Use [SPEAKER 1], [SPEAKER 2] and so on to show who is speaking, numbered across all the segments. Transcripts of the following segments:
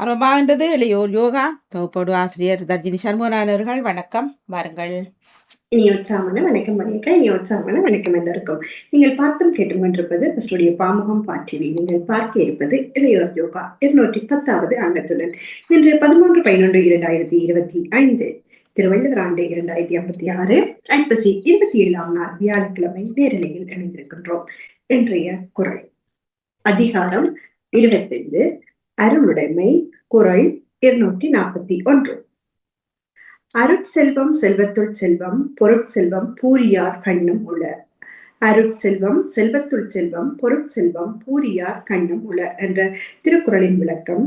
[SPEAKER 1] ஆரம்பமாகின்றது இளையோர் யோகா. தொகுப்போடு ஆசிரியர் தர்ஜினி சண்முகநாதன் அவர்கள் வணக்கம். வாருங்கள்.
[SPEAKER 2] இனி உற்சாகமான வணக்கம் வணக்கம் இனி உற்சாகமான வணக்கம் எல்லோருக்கும். நீங்கள் பார்த்தும் கேட்டும் கொண்டிருப்பது பஸ்டுடைய பாமுகம் பாட்டிவி நீங்கள் பார்க்க இருப்பது இளையோர் யோகா இருநூற்றி பத்தாவது அங்கத்துடன். இன்று பதிமூன்று பதினொன்று இரண்டாயிரத்தி இருபத்தி ஐந்து. திருவள்ளுவர் ஆண்டு இரண்டாயிரத்தி ஐம்பத்தி ஆறு. ஐப்பசி இருபத்தி ஏழாம் நாள் வியாழக்கிழமை நேரலையில் இணைந்திருக்கின்றோம். இன்றைய குரல். அதிகாரம் இருபத்தைந்து. அருளுடைமை குரல் இருநூற்றி நாற்பத்தி ஒன்று. அருட்செல்வம் செல்வத்துள் செல்வம் பொருட்செல்வம் பூரியார் கண்ணும் உள. அருட்செல்வம் செல்வத்துள் செல்வம் பொருட்செல்வம் பூரியார் கண்ணும் உள என்ற திருக்குறளின் விளக்கம்.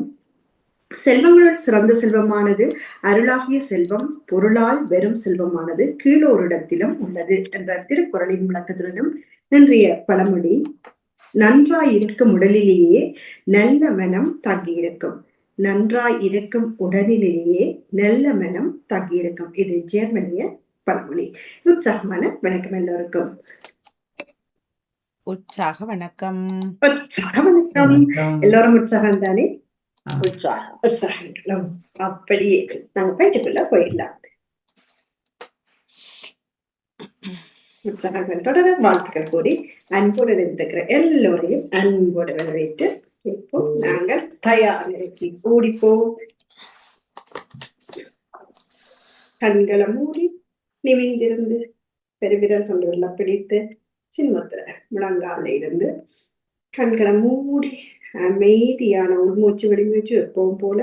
[SPEAKER 2] செல்வங்களுள் சிறந்த செல்வமானது அருளாகிய செல்வம் பொருளால் வெறும் செல்வமானது கீழோரிடத்திலும் உள்ளது என்ற திருக்குறளின் விளக்கத்துடனும் இன்றைய பழமொழி. நன்றாய் இருக்கும் உடலிலேயே நல்ல மனம் தங்கியிருக்கும். நன்றாய் இருக்கும் உடலிலேயே நல்ல மனம் தங்கியிருக்கும். இது ஜெர்மனிய பழமொழி. உற்சாகமான வணக்கம் எல்லோருக்கும்.
[SPEAKER 1] உற்சாக வணக்கம்.
[SPEAKER 2] உற்சாக வணக்கம். எல்லாரும் உற்சாகம் தானே?
[SPEAKER 1] உற்சாகம்.
[SPEAKER 2] உற்சாகம் அப்படியே நாங்க பயிற்சிக்குள்ள போயிடலாம். உற்சாகங்கள் தொடர வாழ்த்துக்கள் கூறி அன்புடன் இருக்கிற எல்லோரையும் அன்போடு வரவேற்று இப்போ நாங்கள் தயார் நிலைக்கு ஓடிப்போம் கண்களை மூடி நிமிந்திருந்து பெருவிரல் சொந்தவர்கள பிடித்து சின்மத்துல முழங்கால இருந்து கண்களை மூடி அமைதியான உள்மூச்சு வெளிமூச்சு எப்பவும் போல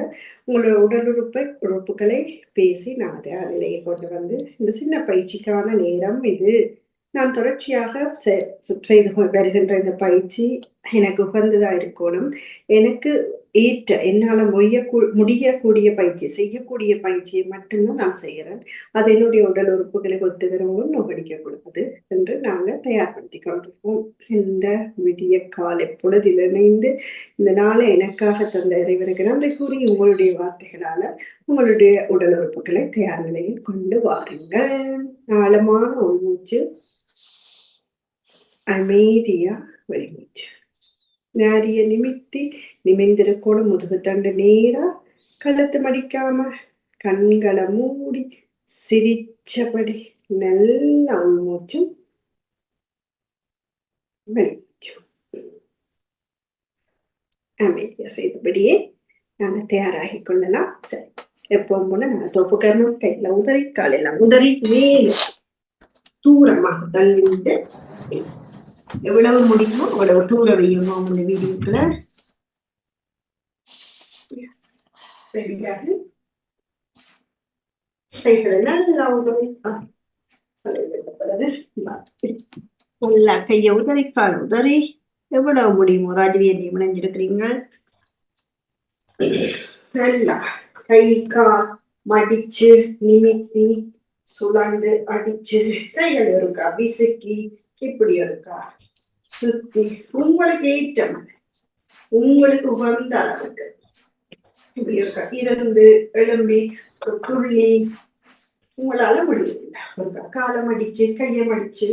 [SPEAKER 2] உங்களோட உடல் உறுப்பை உறுப்புகளை பேசி நான் அதை நிலையை கொண்டு வந்து இந்த சின்ன பயிற்சிக்கான நேரம் இது நான் தொடர்ச்சியாக செய்து வருகின்ற இந்த பயிற்சி எனக்கு உகந்ததா இருக்கணும். எனக்கு ஏற்ற என்னால முடிய முடியக்கூடிய பயிற்சி செய்யக்கூடிய பயிற்சியை மட்டும்தான் நான் செய்கிறேன். அது என்னுடைய உடல் உறுப்புகளை ஒத்து வரவும் கூடாது என்று நாங்கள் தயார்படுத்தி கொண்டிருப்போம். இந்த விடிய காலை பொழுதில் இணைந்து இந்த நாளை எனக்காக தந்த இறைவனுக்கு நன்றி கூறி உங்களுடைய வார்த்தைகளால உங்களுடைய உடல் உறுப்புகளை தயார் நிலையில் கொண்டு வாருங்கள். ஆழமான உள்மூச்சு அமைதியா வெளிமூச்சு நாரிய நிமித்தி நிமிந்திருக்கணும் முதுகு தண்டு நேரா கழுத்து மடிக்காம கண்களை மூடி சிரிச்சபடி நல்ல உள்மூச்சும் வெளிமூச்சும் அமைதியா செய்தபடியே நாங்க தயாராகி கொள்ளலாம் சரி எப்பவும் போல நாங்க தோப்பு கரணம் கையில உதறி காலையில உதறி மேலும் தூரமாக தள்ளிட்டு எவ்வளவு முடியுமோ அவ்வளவு தூர வையுமோ உங்க வீடியோக்குல நல்லா கைய உதறி கால் உதறி. எவ்வளவு முடியுமோ ராஜவீதி முனைஞ்சிருக்கிறீங்க? நல்லா. கை கால் மடிச்சு நிமித்தி சுழந்து அடிச்சு கைகள் இருக்கா விசுக்கி இப்படி இருக்கா? சுத்தி உங்களுக்கு ஏற்ற உங்களுக்கு உகந்த அளவுக்கு இப்படி இருக்கா? இருந்து எழும்பி துள்ளி. உங்களால முடியல காலம் அடிச்சு கைய மடிச்சு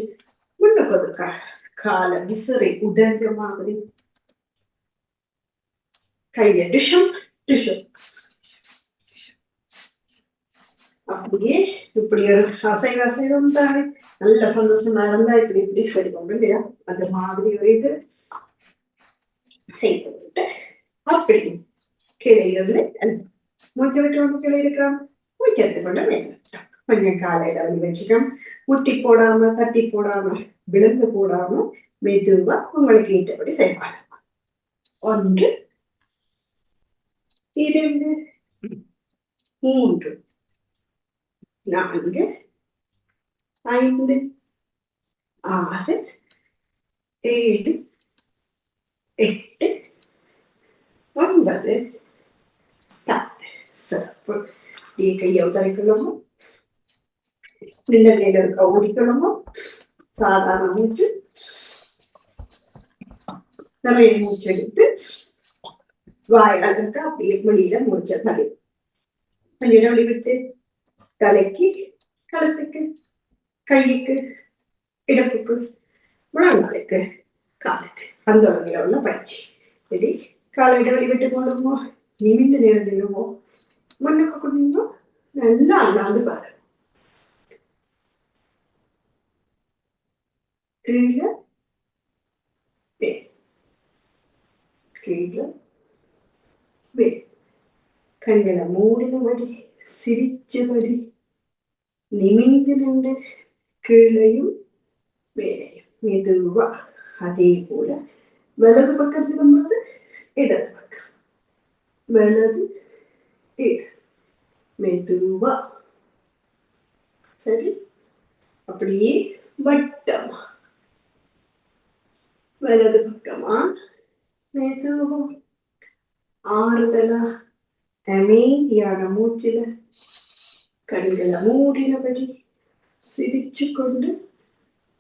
[SPEAKER 2] முன்னுக்கு இருக்கா கால விசிறை உதந்த மாதிரி. கைய டிஷம் டிஷம் அப்படியே இப்படி ஒரு அசைவ அசைவம் தானே. நல்ல சந்தோஷமா இருந்தா இப்படி இப்படி செய்வோம் இல்லையா அந்த மாதிரி ஒரு இது செய்து விட்டு அப்படி கீழே இருந்து மூச்சு விட்டு வந்து கீழே இருக்கிறோம் மூச்சு எடுத்து கொண்டு கொஞ்சம் காலையில வந்து வச்சுக்கோம் முட்டி போடாம தட்டி போடாம விழுந்து போடாம மெதுவா உங்களுக்கு ஏற்றபடி செய்வாங்க ஒன்று இரண்டு மூன்று நான்கு ஐந்து ஆறு ஏழு எட்டு ஒன்பது பத்து. சிறப்பு. நீ கையை உதறிக்கணுமோ நின்ற நிலை இருக்க ஓடிக்கணுமோ சாதாரண மூச்சு. நிறைய மூச்சு எடுத்து வாயால் இருக்க அப்படியே வெளியில மூச்சை தலை கொஞ்சம் விட்டு தலைக்கு கழுத்துக்கு. கைக்கு இடப்புக்கு முழங்காலுக்கு காலுக்கு. அந்த வகையில உள்ள பயிற்சி. ரெடி காலை இடைவெளி விட்டு போடுமோ நிமிந்து நேரம் முன்னுக்கு கொண்டு நல்லா அல்லாந்து பாரு கீழே மேல் கீழே மேல் கண்களை மூடினபடி சிரிச்சபடி நிமிந்து நின்று கீழையும் மேலையும் மெதுவா அதே போல வலது பக்கம் திரும்புறது இடது பக்கம் வலது இடது மெதுவா சரி அப்படியே வட்டமா வலது பக்கமா மெதுவா ஆறுதலா அமைதியான மூச்சில கண்களை மூடினபடி சிரிச்சு கொண்டு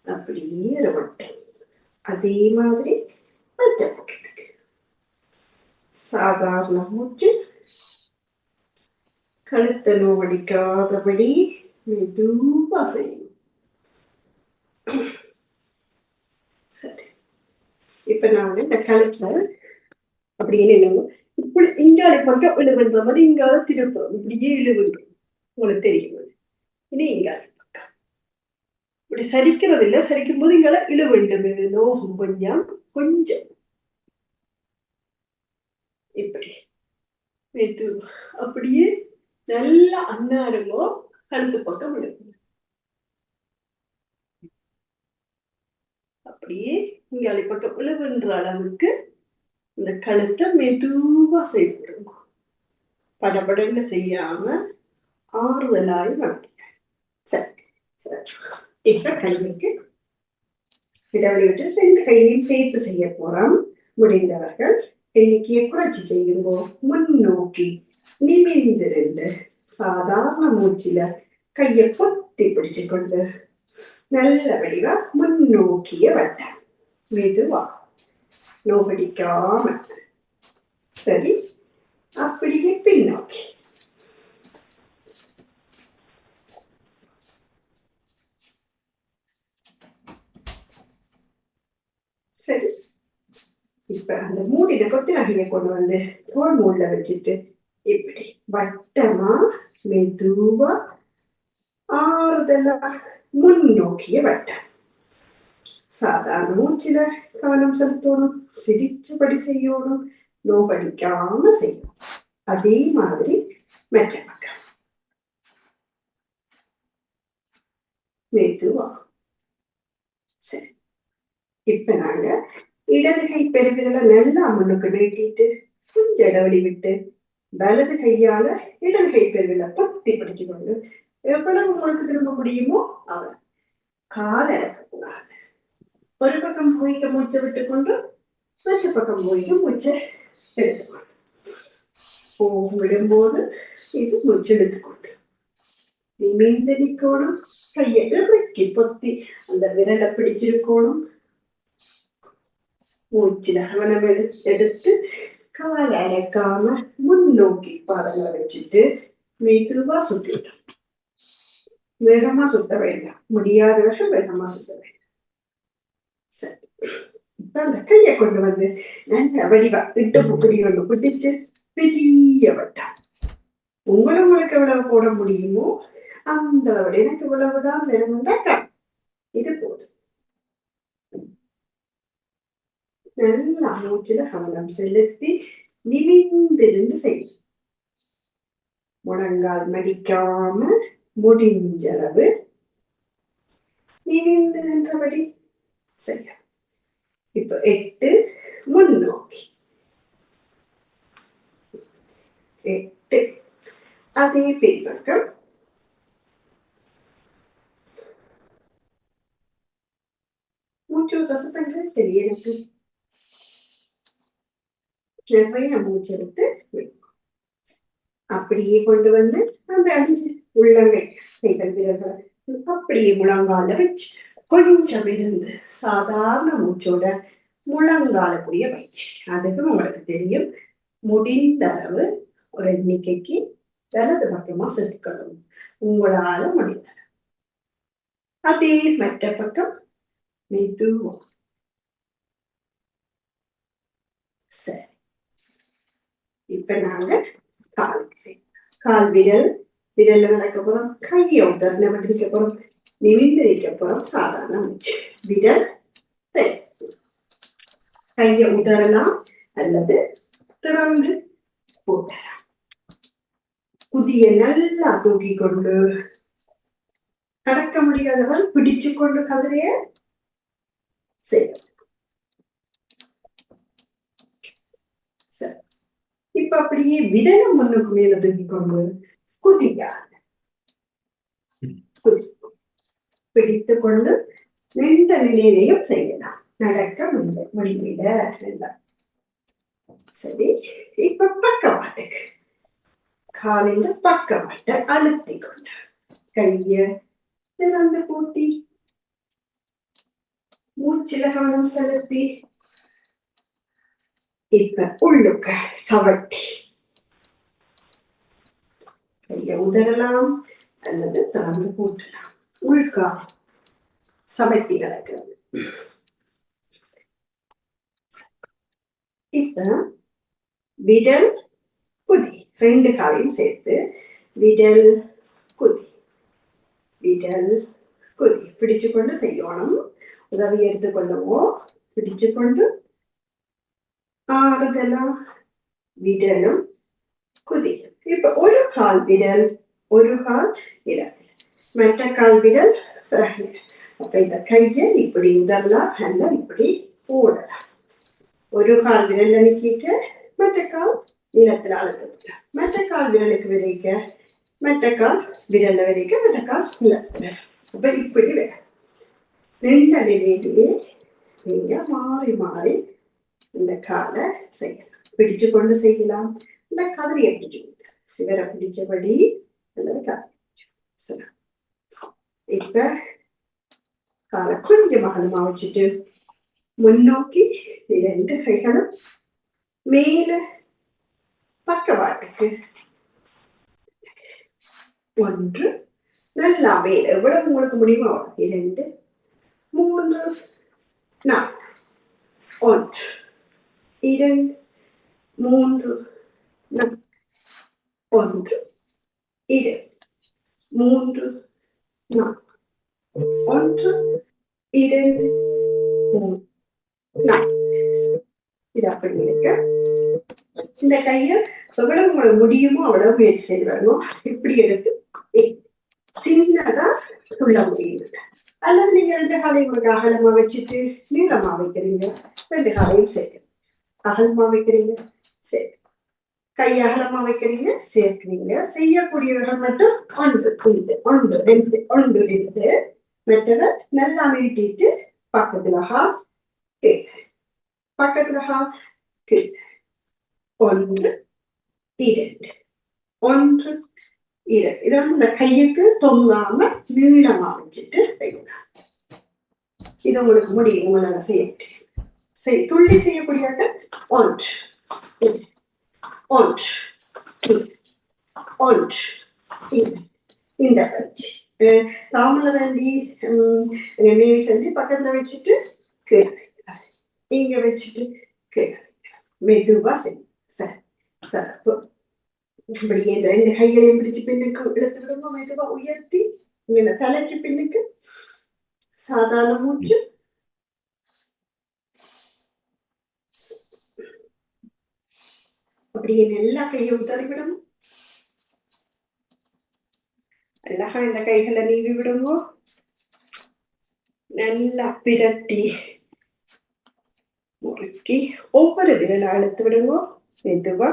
[SPEAKER 2] அப்படியே ஒரு வட்டம் அதே மாதிரி மற்ற பக்கத்துக்கு. சாதாரண மூச்சு. கழுத்தை நோவடிக்காதபடி மெதுவா செய்யணும். சரி. இப்ப நான் இந்த கழுத்தை அப்படின்னு என்ன இப்படி இங்கால பக்கம் இழுவன்ற மாதிரி இங்கால திருப்புறோம். இப்படியே இழுவுன்றோம் உங்களுக்கு தெரியும் இனி இங்கால. இப்படி சரிக்கிறது இல்லை சரிக்கும் போது இங்கால இழு வேண்டும். இது நோகம் கொஞ்சம் கொஞ்சம். இப்படி. மெது அப்படியே நல்லா அன்னாருமோ கழுத்து பக்கம் விழுகும் அப்படியே இங்காலி பக்கம் விழுவுன்ற அளவுக்கு இந்த கழுத்தை மெதுவா செய்து விடுங்க படபடன்னு செய்யாம ஆறுதலாய் வந்து சரி சரி. இப்ப கைக்கு இடைவெளி விட்டு ரெண்டு கையையும் சேர்த்து செய்ய போறோம். முடிந்தவர்கள் எண்ணிக்கையை குறைச்சி செய்யுங்கோ முன்னோக்கி நிமிந்திருந்து சாதாரண மூச்சில கையை பொத்தி பிடிச்சு கொண்டு நல்ல வடிவா முன்னோக்கிய வட்டம் மெதுவா நோகடிக்காம சரி அப்படியே பின்னோக்கி சரி இப்ப அந்த மூடின கொத்து நகையை கொண்டு வந்து தோல் மூடில வச்சுட்டு இப்படி வட்டமா மெதுவா ஆறுதலா முன்னோக்கிய வட்டம். சாதாரண மூச்சில கவனம் செலுத்தணும் சிரிச்சபடி செய்யணும் நோகடிக்காம செய்யணும் அதே மாதிரி மற்ற பக்கம் மெதுவா. சரி. இப்ப நாங்க இடது கை பெருவிரலை நல்லா முன்னுக்கு நீட்டிட்டு கொஞ்சம் இடவெளி விட்டு வலது கையால இடது கை பெருவில பத்தி பிடிச்சு கொண்டு எவ்வளவு உங்களுக்கு திரும்ப முடியுமோ அவள் கால இறக்கக்கூடாது. ஒரு பக்கம் போய்க்க மூச்சை விட்டு கொண்டு மற்ற பக்கம் போய்க்க மூச்சை எடுத்துக்கொண்டு. போகும் விடும்போது இது மூச்சு எடுத்துக்கொண்டு. நிமிர்ந்து நிக்கணும் கையை இறுக்கி பொத்தி அந்த விரலை பிடிச்சிருக்கணும் மூச்சில கவனம் எடு எடுத்து காலை அரைக்காம முன்னோக்கி பாதங்களை வச்சுட்டு மெதுவா சுத்திட்டோம் வேகமா சுத்த வேண்டாம் முடியாதவர்கள் வேகமா சுத்த வேண்டாம் சரி இப்ப அந்த கையை கொண்டு வந்து நல்ல வடிவா இட்டு புக்குடி கொண்டு பிடிச்சு பெரிய வட்டம் உங்களை உங்களுக்கு எவ்வளவு போட முடியுமோ அந்த அளவு எனக்கு இவ்வளவுதான் வேணும்னா இது போதும் நல்லா மூச்சுல கவனம் செலுத்தி நிமிந்திருந்து செய்யும் முழங்கால் மடிக்காம முடிஞ்ச அளவு நிமிந்து நின்றபடி செய்ய. இப்போ எட்டு முன்னோக்கி. எட்டு. அதே பின்பக்கம். மூச்சு ரசத்தங்கள் தெரிய எனக்கு நிறைய மூச்செடுத்து விடும். அப்படியே கொண்டு வந்து அந்த அஞ்சு உள்ளங்கை கைகள் விரல்களை அப்படியே முழங்கால வச்சு கொஞ்சம் இருந்து சாதாரண மூச்சோட முழங்கால முழங்காலக்குரிய பயிற்சி அதுக்கு உங்களுக்கு தெரியும் முடிந்த அளவு ஒரு எண்ணிக்கைக்கு வலது பக்கமா செலுத்திக்கணும் உங்களால முடிந்த அதே மற்ற பக்கம் மெதுவா சரி இப்ப நாங்க காலுக்கு கால் விரல் விரல்ல நடக்க போறோம். கையை உதர்ன வந்திருக்க போறோம். நிமிந்து வைக்க போறோம். சாதாரண மூச்சு. விரல் ரெண்டு. கையை உதறலாம். அல்லது திறந்து போட்டலாம். புதிய நல்லா தூக்கி கொண்டு கடக்க முடியாதவன் பிடிச்சு கொண்டு கதிரைய செய்யும் சரி இப்ப அப்படியே விரலம் முன்னுக்கு மேல தூக்கி கொண்டு குதியா பிடித்து கொண்டு நின்ற நிலையிலையும் செய்யலாம். நடக்க முடிய சரி இப்ப பக்கவாட்டுக்கு காலையில பக்கவாட்டை அழுத்தி கொண்டு கைய திறந்து பூட்டி மூச்சில கவனம் செலுத்தி இப்ப உள்ளுக்க சவட்டி. கைய உதறலாம் அல்லது திறந்து போட்டலாம் உள்கா சவட்டி கலக்கிறது. இப்ப விடல் குதி. ரெண்டு காலையும் சேர்த்து விடல் குதி. விடல் குதி. பிடிச்சு கொண்டு செய்யணும். உதவி எடுத்துக்கொள்ளவோ பிடிச்சு கொண்டு ஆறுதலாம் விடலும் குதி இப்ப ஒரு கால் விரல் ஒரு கால் இடத்தில் மற்ற கால் விரல் பிறகு அப்ப இந்த கையை இப்படி உதரலாம் அல்ல இப்படி போடலாம் ஒரு கால் விரல் அணுக்கிட்டு மற்ற கால் நிலத்தில் அழுத்த மற்ற கால் விரலுக்கு விரைக்க மற்ற கால் விரல்ல விரைக்க மற்ற கால் நிலத்தில் அப்ப இப்படி வேற ரெண்டு நிலையிலேயே நீங்க மாறி மாறி இந்த காலை செய்யலாம். பிடிச்சு கொண்டு செய்யலாம். இல்ல கதறியை பிடிச்சு கொண்டு சிவரை பிடிச்சபடி அல்லது கதறி இப்ப காலை கொஞ்சம் அகலமா வச்சுட்டு முன்னோக்கி இரண்டு கைகளும் மேல பக்கவாட்டுக்கு ஒன்று நல்லா மேல. எவ்வளவு உங்களுக்கு முடியுமோ இரண்டு மூன்று நான்கு. இரண்டு மூன்று நான்கு ஒன்று இரண்டு மூன்று நான்கு ஒன்று இரண்டு மூன்று நான்கு இது அப்படி இருக்க இந்த கையை எவ்வளவு உங்களுக்கு முடியுமோ அவ்வளவு முயற்சி செய்து வரணும் இப்படி எடுத்து ஏய், சின்னதா துள்ள முடியும் அல்லது நீங்க ரெண்டு காலையும் உங்களுக்கு அகலமா வச்சுட்டு நீளமா வைக்கிறீங்க ரெண்டு காலையும் சேர்க்க அகலமா வைக்கிறீங்க? சரி. கை அகலமா வைக்கிறீங்க சேர்க்கிறீங்க. செய்யக்கூடியவர்கள் மட்டும் ஒன்று ஒன்று ஒன்று ரெண்டு ஒன்று ரெண்டு மற்றவர் நல்லா நீட்டிட்டு பக்கத்துல ஹா பக்கத்துல ஹா ஒன்று இரண்டு. ஒன்று இரண்டு. இதை வந்து இந்த கையுக்கு தொங்காம நீளமா வச்சுட்டு செய்யணும் இது உங்களுக்கு முடியும். உங்களால செய்ய முடியும். துள்ளி செய்யக்கூடியவர்கள் ஒன்று. ஒன்று. ஒன்று. இந்த பயிற்சி. தாமல வேண்டி எண்ணெயை செஞ்சு பக்கத்துல வச்சுட்டு கீழே இங்க வச்சுட்டு கீழே மெதுவா செய்யும் சரி சார் இப்படியே இந்த ரெண்டு கைகளையும் பிடிச்சு பின்னுக்கு இழுத்து விடுங்க மெதுவா உயர்த்தி இங்க தலைக்கு பின்னுக்கு சாதாரண மூச்சு அப்படியே நல்லா கையை உதறி விடணும் அழகா இந்த கைகளை நீவி விடுங்க. நல்லா பிரட்டி முறுக்கி ஒவ்வொரு விரலை அழுத்து விடுங்க. மெதுவா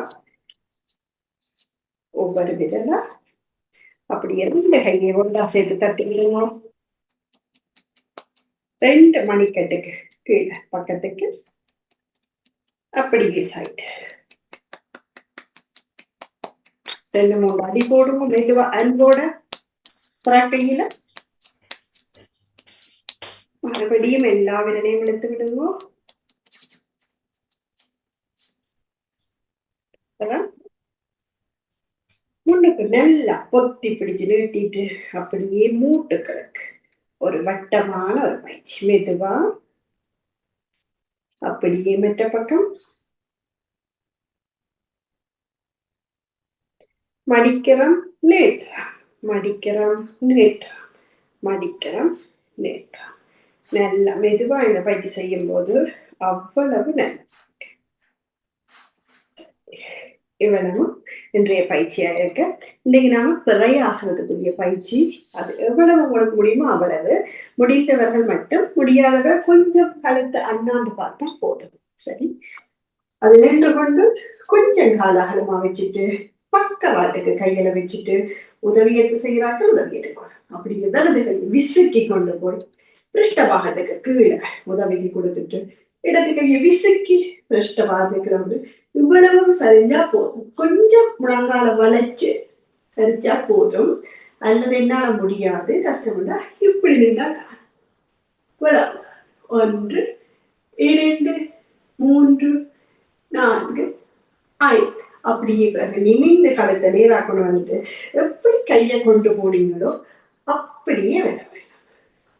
[SPEAKER 2] ஒவ்வொரு விரலா அப்படியே ரெண்டு கையை ஒன்றா சேர்த்து தட்டி விடுங்க. ரெண்டு மணிக்கட்டுக்கு கீழே பக்கத்துக்கு அப்படியே சைடு ரெண்டு மூணு அடி போடுங்க மெதுவா அன்போட புறக்கையில மறுபடியும் எல்லா விரலையும் எடுத்து விடுங்க முன்னுக்கு நல்லா பொத்தி பிடிச்சு நீட்டிட்டு அப்படியே மூட்டு கிழக்கு ஒரு வட்டமான ஒரு பயிற்சி மெதுவா அப்படியே மற்ற பக்கம் மடிக்கிறோம் நீட்டுறோம் மடிக்கிறோம் நீட்டுறோம் மடிக்கிறோம் நீட்டுறோம் நல்லா மெதுவா இந்த பயிற்சி செய்யும் போது அவ்வளவு நல்லது. இவ்வளவு இன்றைய பயிற்சியா இருக்க. இன்னைக்கு நாம பிறைய ஆசனத்துக்குரிய பயிற்சி. அது எவ்வளவு உங்களுக்கு முடியுமோ அவ்வளவு. முடிந்தவர்கள் மட்டும் முடியாதவர் கொஞ்சம் கழுத்து அண்ணாந்து பார்த்தா போதும். சரி. அது நின்று கொண்டு கொஞ்சம் கால அகலமா வச்சுட்டு பக்கவாட்டுக்கு கையில வச்சுட்டு உதவி எடுத்து செய்யறாக்கள் உதவி எடுக்கணும். அப்படி வலது கை விசுக்கி கொண்டு போய் பிருஷ்டபாகத்துக்கு கீழே உதவிக்கு கொடுத்துட்டு இடது கையை விசுக்கி பிருஷ்டபாகத்துக்கு வந்து இவ்வளவும் சரிஞ்சா போதும். கொஞ்சம் முழங்கால வளைச்சு சரிச்சா போதும். அல்லது என்னால முடியாது கஷ்டம்னா இப்படி நின்றா காணும். ஒன்று இரண்டு மூன்று நான்கு ஐந்து. அப்படியே பிறகு நிமிந்த கழுத்தை நேராக கொண்டு வந்துட்டு எப்படி கையை கொண்டு போனீங்களோ அப்படியே வேற வேணும்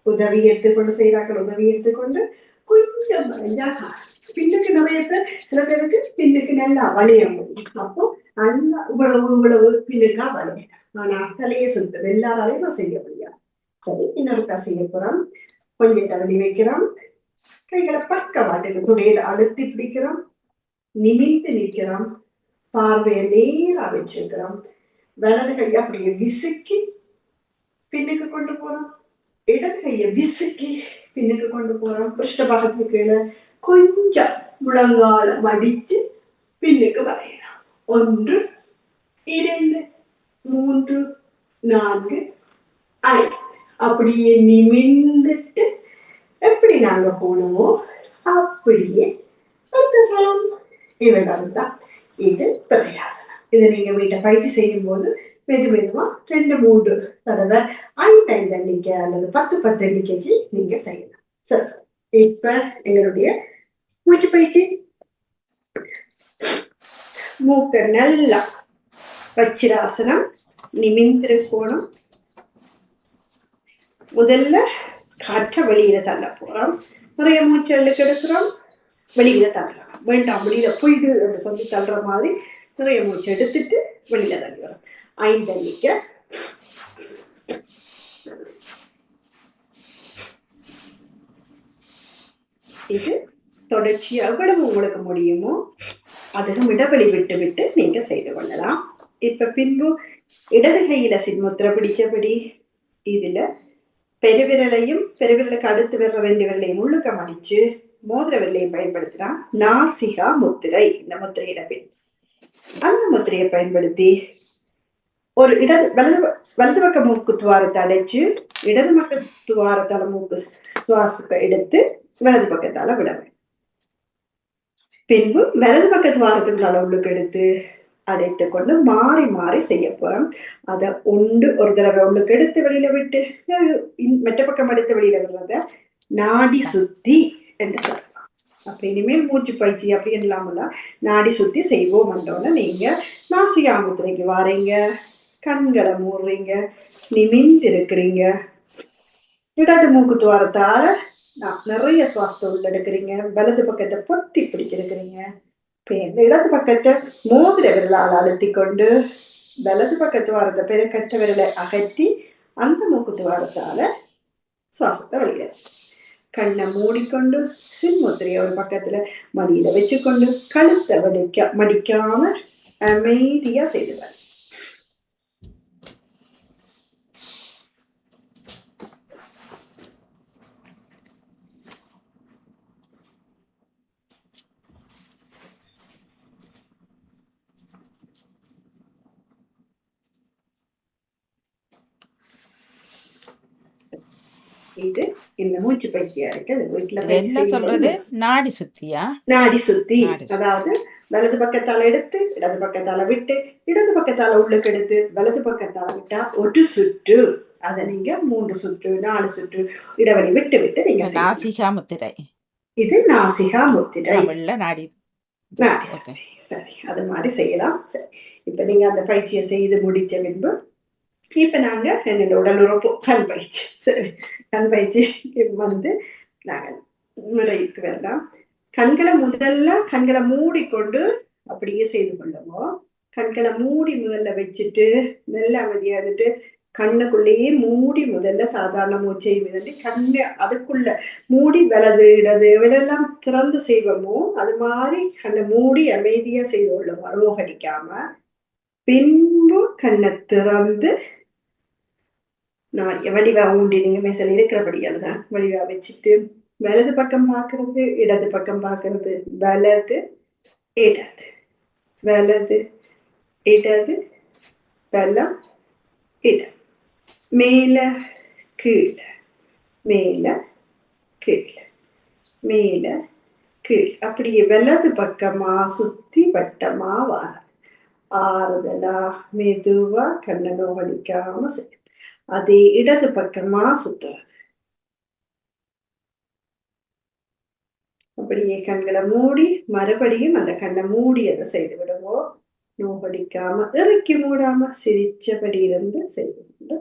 [SPEAKER 2] உதவி எடுத்துக்கொண்டு செய்கிறார்கள் உதவி எடுத்துக்கொண்டு கொஞ்சம் பின்னுக்கு நிறைய பேர் சில பேருக்கு பின்னுக்கு நல்லா வளைய முடியும். அப்போ நல்லா இவ்வளவு இவ்வளவு பின்னுக்கா வளையலாம். ஆனா தலையை சுத்தம் எல்லாராலையும் நான் செய்ய முடியாது. சரி இன்னொருக்கா செய்ய போறோம். கொஞ்சம் தள்ளி வைக்கிறோம். கைகளை பக்கவாட்டுக்கு துடையில அழுத்தி பிடிக்கிறோம். நிமிந்து நிற்கிறோம். பார்வையை நேரா வச்சிருக்கிறோம். வலது கையை அப்படியே விசுக்கி பின்னுக்கு கொண்டு போறோம். இடது கையை விசுக்கி பின்னுக்கு கொண்டு போறோம். பிருஷ்டபாகத்துக்கு கீழே கொஞ்சம் முழங்கால மடிச்சு பின்னுக்கு வரையறோம். ஒன்று இரண்டு மூன்று நான்கு ஐந்து. அப்படியே நிமிந்துட்டு எப்படி நாங்க போனோமோ அப்படியே வந்துடுறோம். இவ்வளவுதான். இது பிரயாசனம். இதை நீங்க வீட்டை பயிற்சி செய்யும் போது மெது மெதுவா ரெண்டு மூன்று தடவை ஐந்து ஐந்து எண்ணிக்கை அல்லது பத்து பத்து எண்ணிக்கைக்கு நீங்க செய்யலாம். சரி இப்ப எங்களுடைய மூச்சு பயிற்சி. மூக்க நல்லா வச்சிராசனம் நிமிந்திருக்கோணும் முதல்ல காற்றை வெளியில தள்ள போறோம். நிறைய மூச்சு அழுக்கு எடுக்கிறோம். வெளியில தள்ளலாம். வேண்டாம் வெளியில போயிடு என்று சொல்லி தள்ளுற மாதிரி நிறைய மூச்சு எடுத்துட்டு வெளியில தள்ளி வரும். எண்ணிக்கை இது தொடர்ச்சி எவ்வளவு உங்களுக்கு முடியுமோ அதிகம் இடவெளி விட்டு விட்டு நீங்க செய்து கொள்ளலாம். இப்ப பின்பு இடது கையில சின்முத்திரை பிடிச்சபடி இதுல பெருவிரலையும் பெருவிரலுக்கு அடுத்து வர்ற ரெண்டு விரலையும் உள்ளுக்க மடிச்சு மோதிர வெள்ளையை பயன்படுத்தினா நாசிகா முத்திரை இந்த முத்திரையிட பின். அந்த முத்திரையை பயன்படுத்தி ஒரு இடது வலது வலது பக்க மூக்கு துவாரத்தை அடைச்சு இடது பக்க துவாரத்தால மூக்கு சுவாசத்தை எடுத்து வலது பக்கத்தால விட பின்பு வலது பக்க துவாரத்துக்குள்ளால உள்ளுக்கு எடுத்து அடைத்து கொண்டு மாறி மாறி செய்ய போறோம். அதை உண்டு ஒரு தடவை உள்ளுக்கு எடுத்து வெளியில விட்டு மெட்ட பக்கம் எடுத்து வெளியில விடுறத நாடி சுத்தி என்று சொல்லலாம் அப்ப இனிமேல் மூச்சு பயிற்சி அப்படி இல்லாமல நாடி சுத்தி செய்வோம் என்றோன்னு நீங்க நாசிகாமுத்திரைக்கு வாரீங்க. கண்களை மூடுறீங்க. நிமிந்து இருக்கிறீங்க இடது மூக்கு துவாரத்தால நான் நிறைய சுவாசத்தை உள்ள எடுக்கிறீங்க வலது பக்கத்தை பொத்தி பிடிச்சிருக்கிறீங்க இந்த இடது பக்கத்தை மோதிர விரலால் அழுத்தி கொண்டு வலது பக்கத்து வாரத்தை பெருக்கட்ட விரலை அகற்றி அந்த மூக்கு துவாரத்தால சுவாசத்தை வெளியிட கண்ணை மூடிக்கொண்டு சின்முத்திரையை ஒரு பக்கத்துல மடியில வச்சுக்கொண்டு கழுத்தை வடிக்க மடிக்காம அமைதியா செய்துவார் இது இந்த மூச்சு பயிற்சியா இருக்கு? அது வீட்டுல
[SPEAKER 1] என்ன சொல்றது? நாடி சுத்தியா?
[SPEAKER 2] நாடி சுத்தி. அதாவது வலது பக்கத்தால எடுத்து இடது பக்கத்தால விட்டு இடது பக்கத்தால உள்ளுக்கு எடுத்து வலது பக்கத்தால விட்டா ஒரு சுற்று. அதை நீங்க மூன்று சுற்று நாலு சுற்று இடைவெளி விட்டு விட்டு நீங்க.
[SPEAKER 1] நாசிகா முத்திரை.
[SPEAKER 2] இது நாசிகா முத்திரை.
[SPEAKER 1] தமிழ்ல நாடி.
[SPEAKER 2] நாடி சரி அது மாதிரி செய்யலாம். சரி இப்ப நீங்க அந்த பயிற்சியை செய்து முடிச்ச பின்பு இப்ப நாங்க எங்களோட உடல் உறுப்பு கண் பயிற்சி. சரி. கண் பயிற்சி வந்து நாங்க முறைக்கு வரலாம். கண்களை முதல்ல கண்களை மூடிக்கொண்டு அப்படியே செய்து கொள்ளுவோம் கண்களை மூடி முதல்ல வச்சுட்டு நல்ல அமைதியா இருந்துட்டு கண்ணுக்குள்ளேயே மூடி முதல்ல சாதாரண மூச்சை மிதந்து கண்ணு அதுக்குள்ள மூடி வலது இடது எவ்வளெல்லாம் திறந்து செய்வோமோ அது மாதிரி கண்ணை மூடி அமைதியா செய்து கொள்ளுவோம் அரோகடிக்காம பின்பு கண்ணை திறந்து நான் வடிவா உண்டி. நீங்க மேசல் இருக்கிறபடியால் தான் வடிவா வச்சுட்டு வலது பக்கம் பார்க்கறது இடது பக்கம் பார்க்கறது. வலது இடது வலது இடது வலம் இடம் மேல கீழே. மேல கீழே. மேல கீழ். அப்படியே வலது பக்கமா சுத்தி வட்டமா வாரது. ஆறுதலா மெதுவா கண்ணை நோவடிக்காம செய்யும் அதே இடது பக்கமா சுத்துறது அப்படியே கண்களை மூடி மறுபடியும் அந்த கண்ணை மூடி அதை செய்து விடுவோம். நோகடிக்காம இறக்கி மூடாம சிரிச்சபடி இருந்து செய்து கொண்டு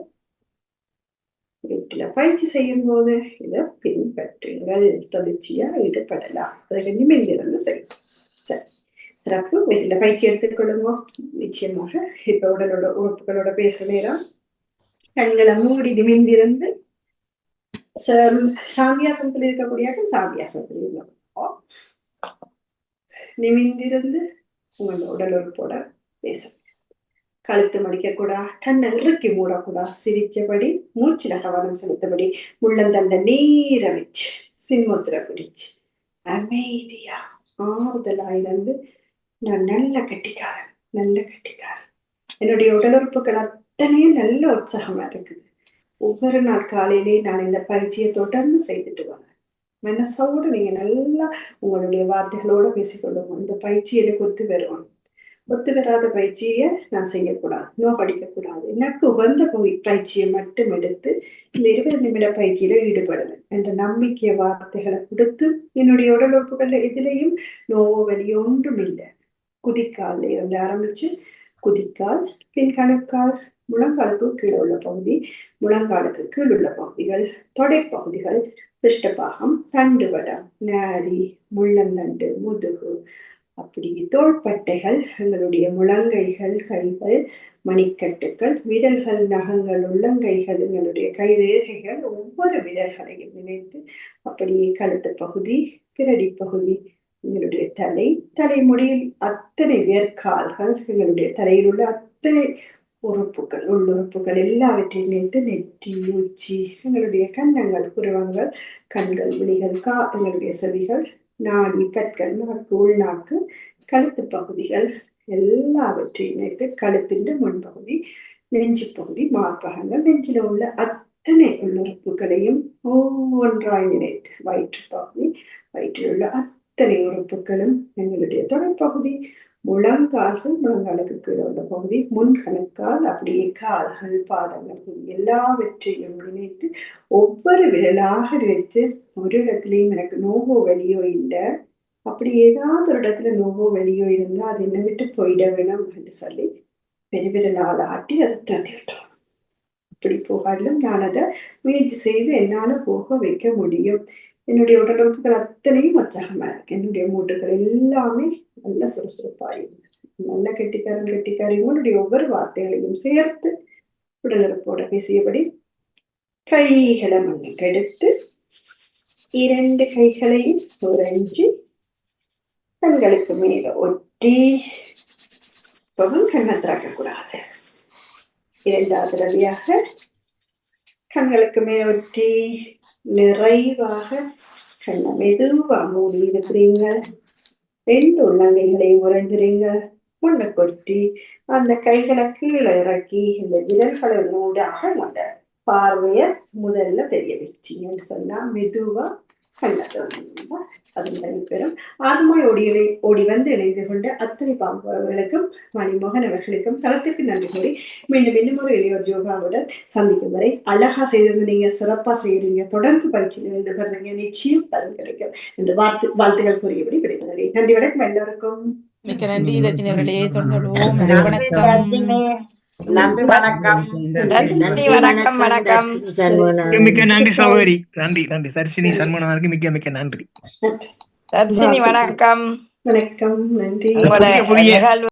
[SPEAKER 2] வீட்டுல பயிற்சி செய்யும் போது இதை பின்பற்றுங்கள். தொடர்ச்சியா ஈடுபடலாம். அதை நிமிந்திருந்து செய்யும் சரி. சிறப்பு. வீட்டுல பயிற்சி எடுத்துக்கொள்ளுங்க நிச்சயமாக இப்ப உடலோட உறுப்புகளோட பேசுற நேரம் கண்களை மூடி நிமிந்திருந்து சாந்தியாசனத்தில் இருக்கக்கூடிய சாந்தியாசனத்தில் இருந்தோம் நிமிர்ந்திருந்து உங்களோட உடல் உறுப்போட பேசுங்க கழுத்து மடிக்கக்கூடா கண்ணை இறுக்கி மூடக்கூடா சிரிச்சபடி மூச்சில கவனம் செலுத்தபடி முள்ளந்தண்ட நீர வச்சு சின்முத்திர பிடிச்சு அமைதியா ஆறுதலாயிருந்து நான் நல்ல கட்டிக்காரன் நல்ல கட்டிக்காரன். என்னுடைய உடல் அத்தனையும் நல்ல உற்சாகமா இருக்குது. ஒவ்வொரு நாள் காலையிலேயே நான் இந்த பயிற்சியை தொடர்ந்து செய்துட்டு வரேன் மனசோட நீங்க நல்லா உங்களுடைய வார்த்தைகளோட பேசிக்கொள்ளுவோம் இந்த பயிற்சி எனக்கு ஒத்து வரும். ஒத்து வராத பயிற்சியை நான் செய்யக்கூடாது. நோ படிக்கக்கூடாது எனக்கு உகந்த பயிற்சியை மட்டும் எடுத்து இந்த இருபது நிமிட பயிற்சியில ஈடுபடுவேன் என்ற நம்பிக்கை வார்த்தைகளை கொடுத்து என்னுடைய உடல் உறுப்புகள் எதிலையும் நோவோ வலியோ ஒன்றும் இல்லை. குதிக்கால்ல இருந்து ஆரம்பிச்சு குதிக்கால் பின் கணுக்கால் முழங்காலுக்கு கீழே உள்ள பகுதி முழங்காலுக்கு கீழ் உள்ள பகுதிகள் தொடைப்பகுதிகள் பிருஷ்டபாகம் தண்டுவடம் நாரி முள்ளந்தண்டு முதுகு அப்படி தோள்பட்டைகள் எங்களுடைய முழங்கைகள் கைகள் மணிக்கட்டுகள் விரல்கள் நகங்கள் உள்ளங்கைகள் எங்களுடைய கைரேகைகள் ஒவ்வொரு விரல்களையும் நினைத்து அப்படியே கழுத்து பகுதி பிரடி பகுதி எங்களுடைய தலை தலைமுடியில் அத்தனை வேர்க்கால்கள் எங்களுடைய தலையில் உள்ள அத்தனை உறுப்புகள் உள்ளுறுப்புகள் எல்லாவற்றையும் நினைத்து நெற்றி உச்சி எங்களுடைய கன்னங்கள் புருவங்கள் கண்கள் விழிகள் கா எங்களுடைய செவிகள் நாடி பற்கள் நாக்கு உள்நாக்கு கழுத்து பகுதிகள் எல்லாவற்றையும் இணைத்து கழுத்தின் முன்பகுதி நெஞ்சு பகுதி மார்பகங்கள் நெஞ்சில உள்ள அத்தனை உள்ளுறுப்புகளையும் ஒவ்வொன்றாய் நினைத்து வயிற்று பகுதி வயிற்றில் உள்ள அத்தனை உறுப்புகளும் எங்களுடைய தொடர்பகுதி முழங்கால்கள் முழங்காலுக்கு கீழே உள்ள பகுதி முன்கணுக்கால் அப்படியே கால்கள் பாதங்கள் எல்லாவற்றையும் நினைத்து ஒவ்வொரு விரலாக நினைத்து ஒரு இடத்துலயும் எனக்கு நோவோ வலியோ இல்லை. அப்படி ஏதாவது ஒரு இடத்துல நோவோ வலியோ இருந்தா அது என்னை விட்டு போயிட வேணும் என்று சொல்லி பெருவிரலால் ஆட்டி அதை தந்தி விட்டோம். அப்படி போகாலும் நான் அதை முயற்சி செய்து என்னால போக வைக்க முடியும். என்னுடைய உடலுறுப்புகள் அத்தனையும் உற்சாகமா இருக்கு. என்னுடைய மூட்டுகள் எல்லாமே நல்ல சுறுசுறுப்பா இருக்கு நல்ல கெட்டிக்காரன் கெட்டிக்காரி உங்களுடைய ஒவ்வொரு வார்த்தைகளையும் சேர்த்து உடலுறுப்போட பேசியபடி கைகளை மண்ணுக்கு எடுத்து இரண்டு கைகளையும் உறைஞ்சி கண்களுக்கு மேல ஒட்டி இப்பவும் கண்ணை திறக்கக்கூடாது. இரண்டாவது தடவையாக கண்களுக்கு மேல ஒட்டி நிறைவாக கண்ணை மெதுவாக மூடி இருக்கிறீங்க ரெண்டு உள்ளங்கைகளை உறைஞ்சிறீங்க முன்ன கொட்டி அந்த கைகளை கீழே இறக்கி இந்த விரல்களை நூடாக கொண்ட பார்வைய முதல்ல தெரிய வச்சிங்கன்னு சொன்னா மெதுவா கண்ணை திறந்தீங்க அது நடைபெறும் ஆத்மாய் ஓடி வந்து இணைந்து கொண்ட அத்தனை பாம்புகளுக்கும் மணிமோகன் அவர்களுக்கும் தளத்துக்கு நன்றி கூறி மீண்டும் இன்னும் ஒரு இளையோர் யோகாவுடன் சந்திக்கும் வரை அழகா செய்திருந்து நீங்க சிறப்பா செய்யறீங்க தொடர்ந்து பயிற்சி ஈடுபடுறீங்க நிச்சயம் பலன் கிடைக்கும். என்று வாழ்த்து வாழ்த்துகள் கூறியபடி விடைபெறுகிறேன். நன்றி வணக்கம். எல்லோருக்கும்
[SPEAKER 1] மிக்க நன்றி. அவர்களே. வணக்கம்.
[SPEAKER 3] நன்றி வணக்கம்.
[SPEAKER 1] நன்றி வணக்கம் வணக்கம்.
[SPEAKER 4] மிக்க மிக்க நன்றி சகோதரி. நன்றி நன்றி. தர்ஷினி சன்மனாருக்கு மிக்க மிக்க நன்றி.
[SPEAKER 1] தர்ஷினி வணக்கம்.
[SPEAKER 2] வணக்கம் நன்றி.